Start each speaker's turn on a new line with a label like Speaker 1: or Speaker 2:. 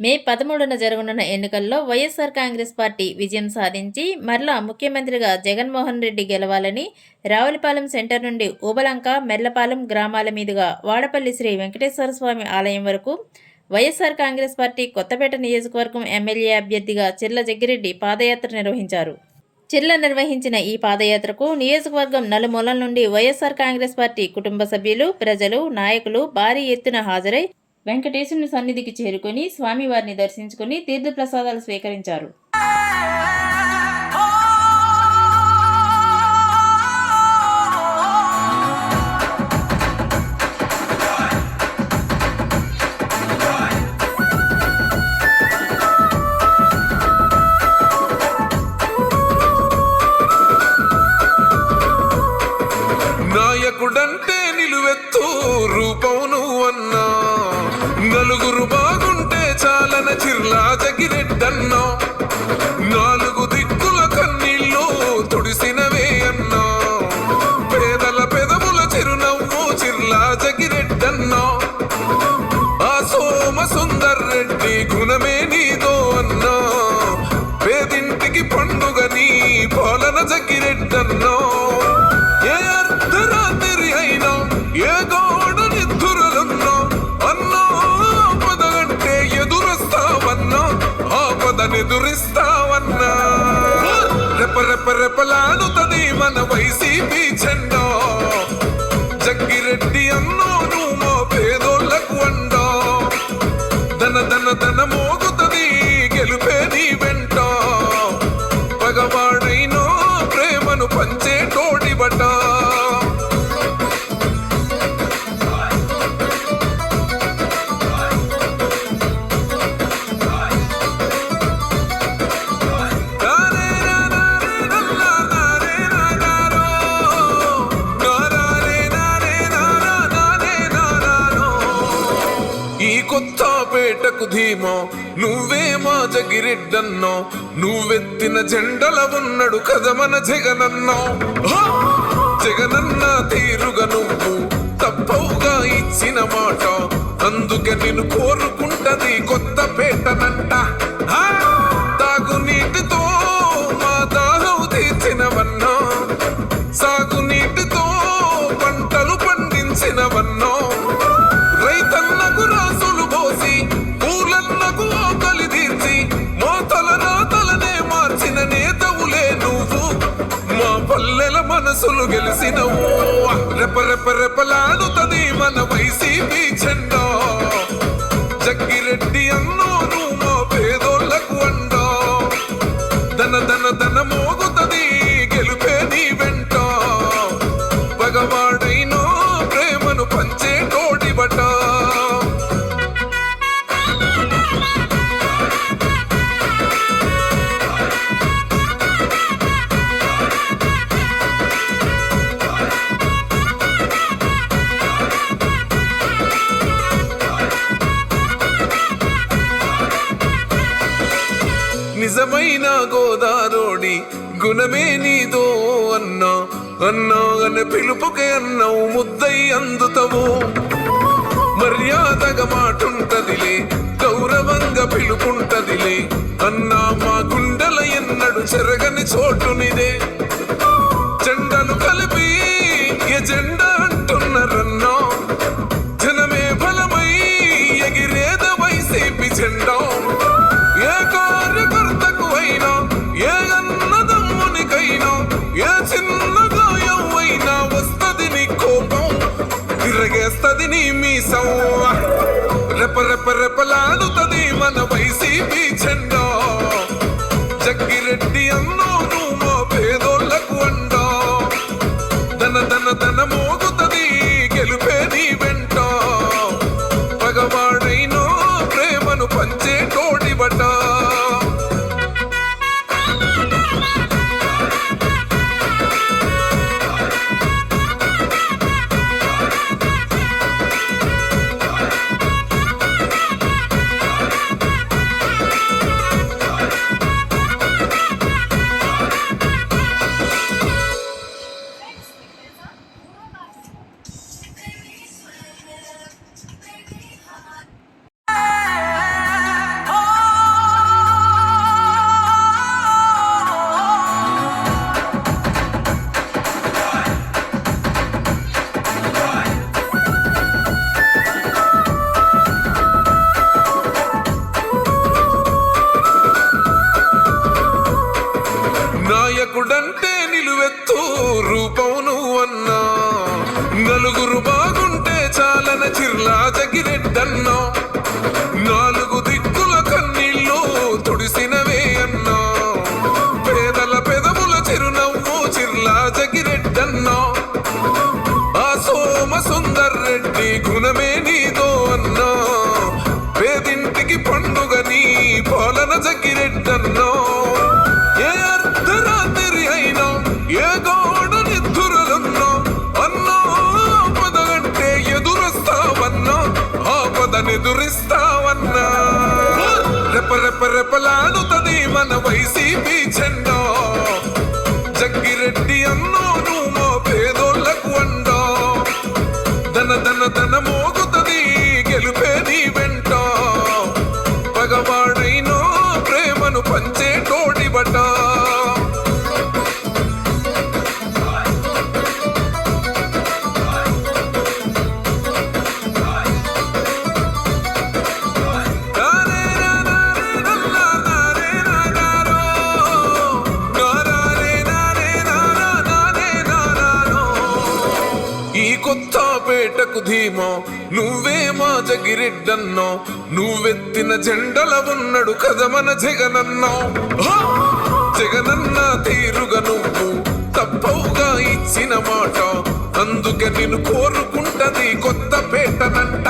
Speaker 1: మే పదమూడున జరగనున్న ఎన్నికల్లో వైఎస్ఆర్ కాంగ్రెస్ పార్టీ విజయం సాధించి మరలా ముఖ్యమంత్రిగా జగన్మోహన్ రెడ్డి గెలవాలని రావులపాలెం సెంటర్ నుండి ఊబలంక మెర్లపాలెం గ్రామాల మీదుగా వాడపల్లి శ్రీ వెంకటేశ్వర స్వామి ఆలయం వరకు వైఎస్ఆర్ కాంగ్రెస్ పార్టీ కొత్తపేట నియోజకవర్గం ఎమ్మెల్యే అభ్యర్థిగా చిర్ల జగ్గిరెడ్డి పాదయాత్ర నిర్వహించారు. చిర్ల నిర్వహించిన ఈ పాదయాత్రకు నియోజకవర్గం నలుమూలల నుండి వైఎస్ఆర్ కాంగ్రెస్ పార్టీ కుటుంబ సభ్యులు ప్రజలు నాయకులు భారీ ఎత్తున హాజరై వెంకటేశుని సన్నిధికి చేరుకొని స్వామివారిని దర్శించుకుని తీర్థప్రసాదాలు స్వీకరించారు.
Speaker 2: నాయకుడంటే నిలువెత్తు రూపం నువ్వన్నా నలుగురు చాలన నాలుగు దిక్కుల కన్నీళ్ళు తుడిసినవే అన్నో. పేదల పెదవుల చిరునవ్వు చిర్లాజగిరెడ్డన్నో ఆ సోమ సుందర్ రెడ్డి గుణమే నీదో అన్నా. పేదింటికి పండుగ నీ పాలన జగిరెడ్డన్నో. రెప మన వైసీపీ జెండా. జగ్గిరెడ్డి కొత్తపేటకు ధీమో నువ్వే మా జగిరెడ్డన్నో నువ్వెత్తిన జెండల ఉన్నడు కదమన జగనన్నో. జగనన్న తీరుగా నువ్వు తప్పవుగా ఇచ్చిన మాట అందుకే నేను కోరుకుంటది కొత్త పేటనంట. తాగునీటితో మా దాహం తీర్చినవన్నా సాగునీటితో పంటలు పండించినవన్నో. మనసులు గెలిసినవు. రెప రెప రెపలాడుతది మన వైసీపీ జెండా. జగ్గిరెడ్డి అన్న నిజమైన గోదారోడి గుణమే నీదో అన్నా అన్నా అన్న పిలుపుకే అన్నావు ముద్దై అందుతవు. మర్యాదగా మాటుంటదిలే గౌరవంగా పిలుపుంటదిలే అన్నా మా గుండెల ఎన్నడు చెరగని చోటునిదే. రెప రెప మన వైసీపీ జెండా. జగ్గిరెడ్డి నాయకుడంటే నిలువెత్తు రూపం నువ్వన్నా. నలుగురు బాగుంటే చాలన చిర్లా జగిరెడ్డన్నా. నాలుగు
Speaker 3: ఎదురిస్తావన్నా?
Speaker 2: రెప రెప రెపలాడుతుంది మన వైసీపీ జెండా. జగ్గిరెడ్డి అన్నో ఈ కొత్త పేటకు ధీమా నువ్వే మా జగిరెడ్డన్నో నువ్వెత్తిన జెండల ఉన్నాడు కథ మన జగనన్నో. జగనన్న తీరుగా నువ్వు తప్పవుగా ఇచ్చిన మాట అందుకే నేను కోరుకుంటది కొత్త పేటనంట